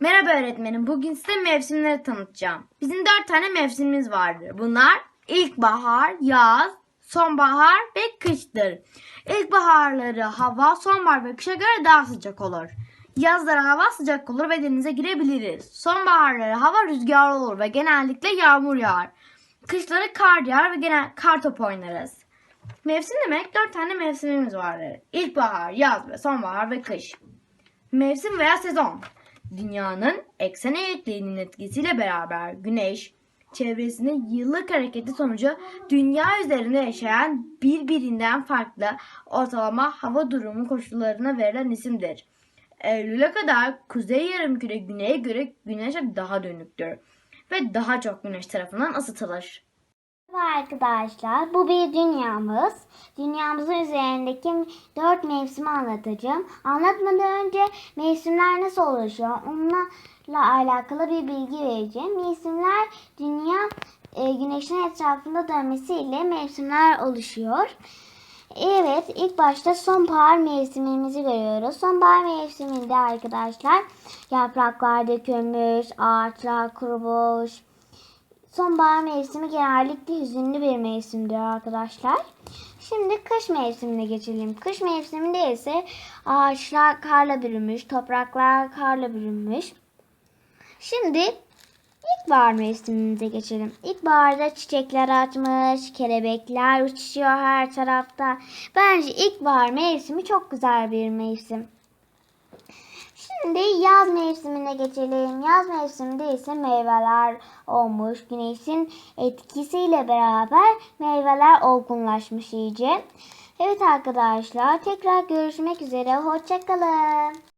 Merhaba öğretmenim. Bugün size mevsimleri tanıtacağım. Bizim dört tane mevsimimiz vardır. Bunlar ilkbahar, yaz, sonbahar ve kıştır. İlkbaharları hava sonbahar ve kışa göre daha sıcak olur. Yazları hava sıcak olur ve denize girebiliriz. Sonbaharları hava rüzgarlı olur ve genellikle yağmur yağar. Kışları kar yağar ve genel kar topu oynarız. Mevsim demek dört tane mevsimimiz vardır. İlkbahar, yaz ve sonbahar ve kış. Mevsim veya sezon. Dünyanın eksen eğikliğinin etkisiyle beraber güneş çevresinin yıllık hareketi sonucu dünya üzerinde yaşayan birbirinden farklı ortalama hava durumu koşullarına verilen isimdir. Eylül'e kadar kuzey yarımküre güneye göre güneş daha dönüktür ve daha çok güneş tarafından ısıtılır. Merhaba arkadaşlar. Bu bir dünyamız. Dünyamızın üzerindeki dört mevsimi anlatacağım. Anlatmadan önce mevsimler nasıl oluşuyor? Onlarla alakalı bir bilgi vereceğim. Mevsimler dünya e, güneşin etrafında dönmesiyle mevsimler oluşuyor. Evet, ilk başta sonbahar mevsimimizi görüyoruz. Sonbahar mevsiminde arkadaşlar yapraklar dökülmüş, ağaçlar kurumuş, Sonbahar mevsimi genellikle hüzünlü bir mevsimdir arkadaşlar. Şimdi kış mevsimine geçelim. Kış mevsiminde ise ağaçlar karla bürünmüş, topraklar karla bürünmüş. Şimdi ilkbahar mevsimimize geçelim. İlkbaharda çiçekler açmış, kelebekler uçuşuyor her tarafta. Bence ilkbahar mevsimi çok güzel bir mevsim. Yaz mevsimine geçelim. Yaz mevsiminde ise meyveler olmuş. Güneşin etkisiyle beraber meyveler olgunlaşmış iyice. Evet arkadaşlar tekrar görüşmek üzere. Hoşçakalın.